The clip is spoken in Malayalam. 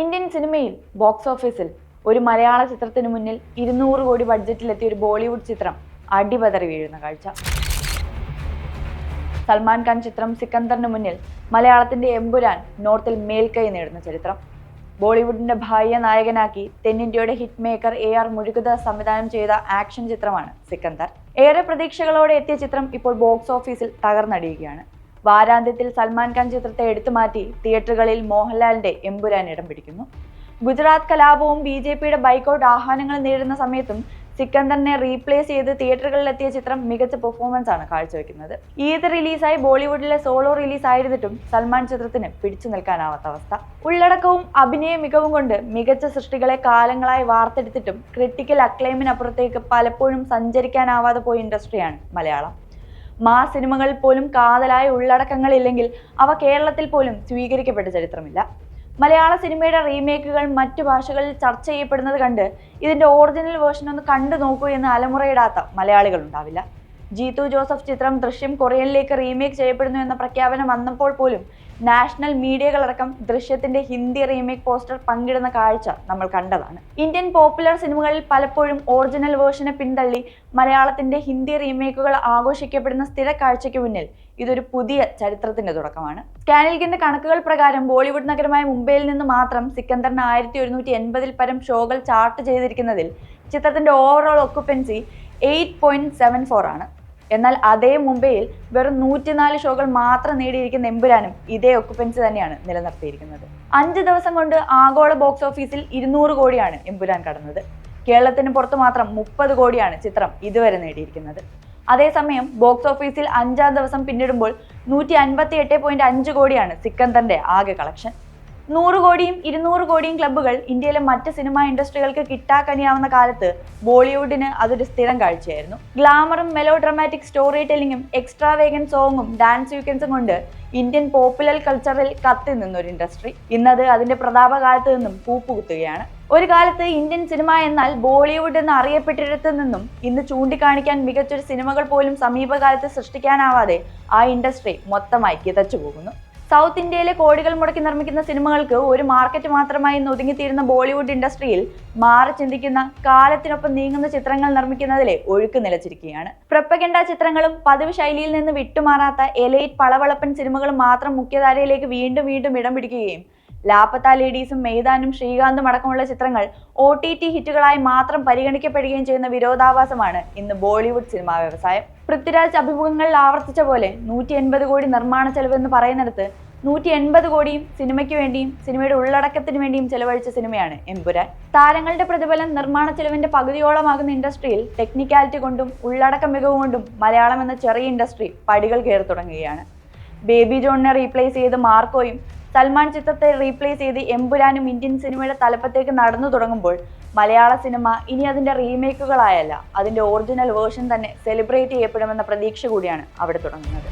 ഇന്ത്യൻ സിനിമയിൽ ബോക്സ് ഓഫീസിൽ ഒരു മലയാള ചിത്രത്തിന് മുന്നിൽ ഇരുന്നൂറ് കോടി ബഡ്ജറ്റിലെത്തിയ ഒരു ബോളിവുഡ് ചിത്രം അടിപതറി വീഴുന്ന കാഴ്ച. സൽമാൻ ഖാൻ ചിത്രം സിക്കന്ദറിന് മുന്നിൽ മലയാളത്തിന്റെ എമ്പുരാൻ നോർത്തിൽ മേൽക്കൈ നേടുന്ന ചരിത്രം. ബോളിവുഡിന്റെ ബാഹ്യ നായകനാക്കി തെന്നിന്ത്യയുടെ ഹിറ്റ് മേക്കർ എ ആർ മുഴുകുത സംവിധാനം ചെയ്ത ആക്ഷൻ ചിത്രമാണ് സിക്കന്ദർ. ഏറെ പ്രതീക്ഷകളോടെ എത്തിയ ചിത്രം ഇപ്പോൾ ബോക്സ് ഓഫീസിൽ തകർന്നടിയുകയാണ്. വാരാന്ത്യത്തിൽ സൽമാൻ ഖാൻ ചിത്രത്തെ എടുത്തുമാറ്റി തിയേറ്ററുകളിൽ മോഹൻലാലിന്റെ എമ്പുരാൻ ഇടം പിടിക്കുന്നു. ഗുജറാത്ത് കലാപവും ബി ജെ പിയുടെ ബൈക്കൗട്ട് ആഹ്വാനങ്ങൾ നേരിടുന്ന സമയത്തും സിക്കന്ദറിനെ റീപ്ലേസ് ചെയ്ത് തിയേറ്ററുകളിലെത്തിയ ചിത്രം മികച്ച പെർഫോമൻസ് ആണ് കാഴ്ചവെക്കുന്നത്. ഈദ് റിലീസായി ബോളിവുഡിലെ സോളോ റിലീസ് ആയിരുന്നിട്ടും സൽമാൻ ചിത്രത്തിന് പിടിച്ചു നിൽക്കാനാവാത്ത അവസ്ഥ. ഉള്ളടക്കവും അഭിനയ മികവും കൊണ്ട് മികച്ച സൃഷ്ടികളെ കാലങ്ങളായി വാർത്തെടുത്തിട്ടും ക്രിട്ടിക്കൽ അക്ലൈമിനപ്പുറത്തേക്ക് പലപ്പോഴും സഞ്ചരിക്കാനാവാതെ പോയ ഇൻഡസ്ട്രിയാണ് മലയാളം. മാ സിനിമകളിൽ പോലും കാതലായ ഉള്ളടക്കങ്ങൾ ഇല്ലെങ്കിൽ അവ കേരളത്തിൽ പോലും സ്വീകരിക്കപ്പെട്ട ചരിത്രമില്ല. മലയാള സിനിമയുടെ റീമേക്കുകൾ മറ്റു ഭാഷകളിൽ ചർച്ച ചെയ്യപ്പെടുന്നത് കണ്ട് ഇതിന്റെ ഒറിജിനൽ വേർഷൻ ഒന്ന് കണ്ടു നോക്കൂ എന്ന് അലമുറയിടാത്ത മലയാളികൾ ഉണ്ടാവില്ല. ജീതു ജോസഫ് ചിത്രം ദൃശ്യം കൊറിയനിലേക്ക് റീമേക്ക് ചെയ്യപ്പെടുന്നു എന്ന പ്രഖ്യാപനം വന്നപ്പോൾ പോലും നാഷണൽ മീഡിയകളടക്കം ദൃശ്യത്തിന്റെ ഹിന്ദി റീമേക്ക് പോസ്റ്റർ പങ്കിടുന്ന കാഴ്ച നമ്മൾ കണ്ടതാണ്. ഇന്ത്യൻ പോപ്പുലർ സിനിമകളിൽ പലപ്പോഴും ഒറിജിനൽ വേർഷനെ പിന്തള്ളി മലയാളത്തിന്റെ ഹിന്ദി റീമേക്കുകൾ ആഘോഷിക്കപ്പെടുന്ന സ്ഥിര കാഴ്ചയ്ക്ക് മുന്നിൽ ഇതൊരു പുതിയ ചരിത്രത്തിന്റെ തുടക്കമാണ്. സ്കാനിൽഗിന്റെ കണക്കുകൾ പ്രകാരം ബോളിവുഡ് നഗരമായ മുംബൈയിൽ നിന്ന് മാത്രം സിക്കന്ദറിന് ആയിരത്തി ഒരുന്നൂറ്റി എൺപതിൽ പരം ഷോകൾ ചാർട്ട് ചെയ്തിരിക്കുന്നതിൽ ചിത്രത്തിന്റെ overall occupancy eight point seven four ആണ്. എന്നാൽ അതേ മുംബൈയിൽ വെറും നൂറ്റിനാല് ഷോകൾ മാത്രം നേടിയിരിക്കുന്ന എമ്പുരാനും ഇതേ ഒക്കുപ്പൻസി തന്നെയാണ് നിലനിർത്തിയിരിക്കുന്നത്. അഞ്ച് ദിവസം കൊണ്ട് ആഗോള ബോക്സ് ഓഫീസിൽ ഇരുന്നൂറ് കോടിയാണ് എമ്പുരാൻ കടന്നത്. കേരളത്തിന് പുറത്ത് മാത്രം മുപ്പത് കോടിയാണ് ചിത്രം ഇതുവരെ നേടിയിരിക്കുന്നത്. അതേസമയം ബോക്സ് ഓഫീസിൽ അഞ്ചാം ദിവസം പിന്നിടുമ്പോൾ നൂറ്റി അൻപത്തി എട്ട് പോയിന്റ് അഞ്ച് കോടിയാണ് സിക്കന്ദറിന്റെ ആകെ കളക്ഷൻ നൂറ് കോടിയും ഇരുന്നൂറ് കോടിയും ക്ലബ്ബുകൾ ഇന്ത്യയിലെ മറ്റ് സിനിമാ ഇൻഡസ്ട്രികൾക്ക് കിട്ടാക്കനിയാവുന്ന കാലത്ത് ബോളിവുഡിന് അതൊരു സ്ഥിരം കാഴ്ചയായിരുന്നു. ഗ്ലാമറും മെലോ ഡ്രമാറ്റിക് സ്റ്റോറി ടെല്ലിങ്ങും എക്സ്ട്രാ വേഗൻ സോങ്ങും ഡാൻസ് സീക്വൻസും കൊണ്ട് ഇന്ത്യൻ പോപ്പുലർ കൾച്ചറിൽ കത്തി നിന്നൊരു ഇൻഡസ്ട്രി ഇന്നത് അതിന്റെ പ്രതാപകാലത്ത് നിന്നും പൂപ്പുകുത്തുകയാണ്. ഒരു കാലത്ത് ഇന്ത്യൻ സിനിമ എന്നാൽ ബോളിവുഡ് എന്ന് അറിയപ്പെട്ടിടത്തു നിന്നും ഇന്ന് ചൂണ്ടിക്കാണിക്കാൻ മികച്ചൊരു സിനിമകൾ പോലും സമീപകാലത്ത് സൃഷ്ടിക്കാനാവാതെ ആ ഇൻഡസ്ട്രി മൊത്തമായി കിതച്ചു പോകുന്നു സൗത്ത് ഇന്ത്യയിലെ കോടികൾ മുടക്കി നിർമ്മിക്കുന്ന സിനിമകൾക്ക് ഒരു മാർക്കറ്റ് മാത്രമായി ഒതുങ്ങിത്തീരുന്ന ബോളിവുഡ് ഇൻഡസ്ട്രിയിൽ മാറി ചിന്തിക്കുന്ന കാലത്തിനൊപ്പം നീങ്ങുന്ന ചിത്രങ്ങൾ നിർമ്മിക്കുന്നതിലെ ഒഴുക്ക് നിലച്ചിരിക്കുകയാണ്. പ്രപ്പകണ്ട ചിത്രങ്ങളും പതിവ് ശൈലിയിൽ നിന്ന് വിട്ടുമാറാത്ത എലൈറ്റ് പളവളപ്പൻ സിനിമകളും മാത്രം മുഖ്യധാരയിലേക്ക് വീണ്ടും വീണ്ടും ഇടം പിടിക്കുകയും ലാപ്പത്ത ലേഡീസും മെയ്താനും ശ്രീകാന്തും അടക്കമുള്ള ചിത്രങ്ങൾ ഒ ടി ടി ഹിറ്റുകളായി മാത്രം പരിഗണിക്കപ്പെടുകയും ചെയ്യുന്ന വിരോധാഭാസമാണ് ഇന്ന് ബോളിവുഡ് സിനിമാ വ്യവസായം. പൃഥ്വിരാജ് അഭിമുഖങ്ങളിൽ ആവർത്തിച്ച പോലെ നൂറ്റി എൺപത് കോടി നിർമ്മാണ ചെലവ് എന്ന് പറയുന്നിടത്ത് നൂറ്റി എൺപത് കോടിയും സിനിമയ്ക്ക് വേണ്ടിയും സിനിമയുടെ ഉള്ളടക്കത്തിന് വേണ്ടിയും ചെലവഴിച്ച സിനിമയാണ് എമ്പുരാൻ. താരങ്ങളുടെ പ്രതിഫലം നിർമ്മാണ ചെലവിന്റെ പകുതിയോളമാകുന്ന ഇൻഡസ്ട്രിയിൽ ടെക്നിക്കാലിറ്റി കൊണ്ടും ഉള്ളടക്ക മികവ് കൊണ്ടും മലയാളം എന്ന ചെറിയ ഇൻഡസ്ട്രി പടികൾ കയറി തുടങ്ങുകയാണ്. ബേബി ജോണിനെ റീപ്ലേസ് ചെയ്ത് മാർക്കോയും സൽമാൻ ചിത്രത്തെ റീപ്ലേസ് ചെയ്ത് എമ്പുരാനും ഇന്ത്യൻ സിനിമയുടെ തലപ്പത്തേക്ക് നടന്നു തുടങ്ങുമ്പോൾ മലയാള സിനിമ ഇനി അതിന്റെ റീമേക്കുകളായല്ല. അതിന്റെ ഒറിജിനൽ വേർഷൻ തന്നെ സെലിബ്രേറ്റ് ചെയ്യപ്പെടുമെന്ന പ്രതീക്ഷ കൂടിയാണ് അവിടെ തുടങ്ങുന്നത്.